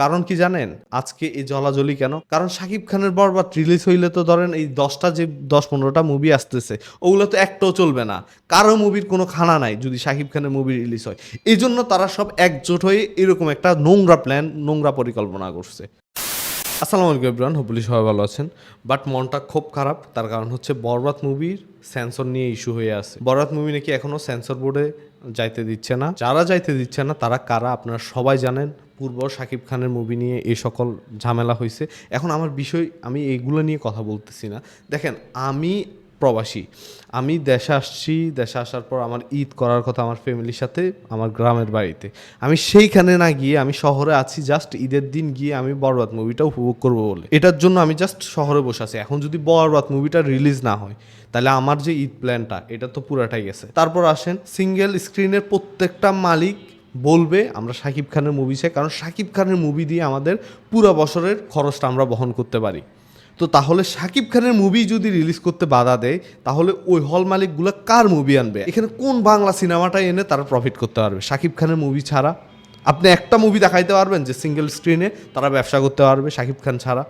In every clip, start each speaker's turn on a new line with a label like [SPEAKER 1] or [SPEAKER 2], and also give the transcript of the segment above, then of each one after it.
[SPEAKER 1] কারণ কি জানেন? আজকে এই জলাজলি কেন? কারণ শাকিব খানের বরবাদ রিলিজ হইলে তো ধরেন এই দশটা যে দশ পনেরোটা মুভি আসতেছে, ওগুলো তো একটাও চলবে না। কারও মুভির কোনো খানা নাই যদি শাকিব খানের মুভি রিলিজ হয়। এই জন্য তারা সব একজোট হয়ে এরকম একটা নোংরা প্ল্যান নোংরা পরিকল্পনা করছে। আসসালামু আলাইকুম ইব্রান হোপলি সবাই ভালো আছেন। বাট মনটা খুব খারাপ, তার কারণ হচ্ছে বরবাদ মুভির সেন্সর নিয়ে ইস্যু হয়ে আছে। বরবাদ মুভি নাকি এখনও সেন্সর বোর্ডে যাইতে দিচ্ছে না। যারা যাইতে দিচ্ছে না, তারা কারা আপনারা সবাই জানেন। পূর্ব শাকিব খানের মুভি নিয়ে এই সকল ঝামেলা হয়েছে এখন আমার বিষয়, আমি এইগুলো নিয়ে কথা বলতেছি না। দেখেন, আমি প্রবাসী। আমি দেশে আসছি, দেশে আসার পর আমার ঈদ করার কথা আমার ফ্যামিলির সাথে, আমার গ্রামের বাড়িতে। আমি সেইখানে না গিয়ে, আমি শহরে আছি জাস্ট ঈদের দিন গিয়ে আমি বরবাদ মুভিটা উপভোগ করব বলে। এটার জন্য আমি জাস্ট শহরে বসে আছি। এখন যদি বরবাদ মুভিটা রিলিজ না হয়, তাহলে আমার যে ঈদ প্ল্যানটা এটা তো পুরাটাই গেছে। তারপর আসেন সিঙ্গেল স্ক্রিনের প্রত্যেকটা মালিক বলবে, আমরা শাকিব খানের মুভি চাই, কারণ শাকিব খানের মুভি দিয়ে আমাদের পুরো বছরের খরচটা আমরা বহন করতে পারি। তো তাহলে শাকিব খানের মুভি যদি রিলিজ করতে বাধা দেয়, তাহলে ওই হল মালিকগুলো কার মুভি আনবে? এখানে কোন বাংলা সিনেমাটা এনে তারা প্রফিট করতে পারবে? শাকিব খানের মুভি ছাড়া। আপনি একটা মুভি দেখাইতে পারবেন যে সিঙ্গেল স্ক্রিনে তারা ব্যবসা করতে পারবে শাকিব খান ছাড়া।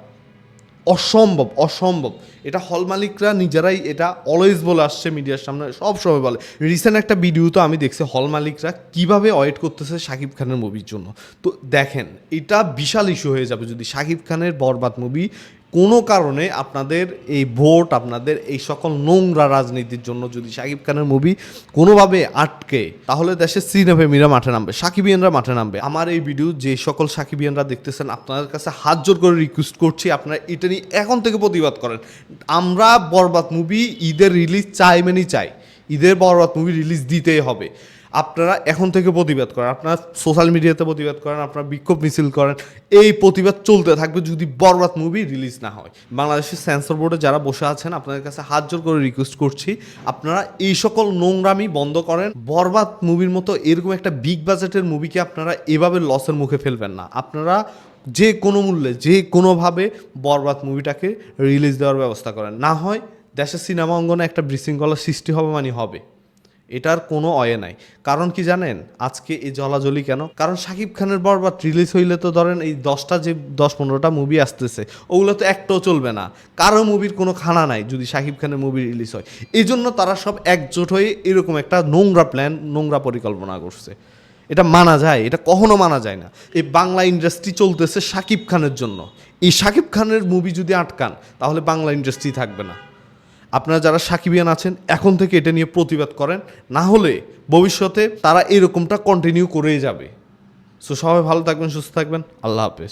[SPEAKER 1] অসম্ভব অসম্ভব। এটা হল মালিকরা নিজেরাই এটা অলওয়েজ বলে আসছে মিডিয়ার সামনে, সব সময় বলে। রিসেন্ট একটা ভিডিও তো আমি দেখছি হল মালিকরা কীভাবে ওয়েট করতেছে শাকিব খানের মুভির জন্য। তো দেখেন, এটা বিশাল ইস্যু হয়ে যাবে যদি শাকিব খানের বরবাদ মুভি কোনো কারণে আপনাদের এই ভোট, আপনাদের এই সকল নোংরা রাজনীতির জন্য যদি শাকিব খানের মুভি কোনোভাবে আটকে, তাহলে দেশের সিনেপ্রেমীরা মাঠে নামবে, সাকিবিয়ানরা মাঠে নামবে। আমার এই ভিডিও যে সকল সাকিবিয়ানরা দেখতেছেন, আপনাদের কাছে হাত জোর করে রিকোয়েস্ট করছি, আপনারা এটা নিয়ে এখন থেকে প্রতিবাদ করেন। আমরা বরবাদ মুভি ঈদের রিলিজ চাই মেনি চাই, ঈদের বরবাদ মুভি রিলিজ দিতেই হবে। আপনারা এখন থেকে প্রতিবাদ করেন, আপনারা সোশ্যাল মিডিয়াতে প্রতিবাদ করেন, আপনারা বিক্ষোভ মিছিল করেন, এই প্রতিবাদ চলতে থাকবে যদি বরবাদ মুভি রিলিজ না হয়। বাংলাদেশের সেন্সর বোর্ডে যারা বসে আছেন, আপনাদের কাছে হাত জোর করে রিকোয়েস্ট করছি, আপনারা এই সকল নোংরামি বন্ধ করেন। বরবাদ মুভির মতো এরকম একটা বিগ বাজেটের মুভিকে আপনারা এভাবে লসের মুখে ফেলবেন না। আপনারা যে কোনো মূল্যে, যে কোনোভাবে বরবাদ মুভিটাকে রিলিজ দেওয়ার ব্যবস্থা করেন। না হয় দেশের সিনেমা অঙ্গনে একটা বিশৃঙ্খলার সৃষ্টি হবে মানে হবে। এটার কোনো অয়ে নাই। কারণ কি জানেন? আজকে এই জলাজলি কেন? কারণ শাকিব খানের বরবাদ রিলিজ হইলে তো ধরেন এই দশটা যে দশ পনেরোটা মুভি আসতেছে, ওগুলো তো একটাও চলবে না। কারও মুভির কোনো খানা নাই যদি শাকিব খানের মুভি রিলিজ হয়। এই জন্য তারা সব একজোট হয়ে এরকম একটা নোংরা প্ল্যান নোংরা পরিকল্পনা করছে। এটা মানা যায়, এটা কখনো মানা যায় না। এই বাংলা ইন্ডাস্ট্রি চলতেছে শাকিব খানের জন্য। এই শাকিব খানের মুভি যদি আটকান, তাহলে বাংলা ইন্ডাস্ট্রি থাকবে না। আপনারা যারা সাকিবিয়ান আছেন, এখন থেকে এটা নিয়ে প্রতিবাদ করেন। না হলে ভবিষ্যতে তারা এরকমটা কন্টিনিউ করেই যাবে। সো সবাই ভালো থাকবেন, সুস্থ থাকবেন। আল্লাহ হাফেজ।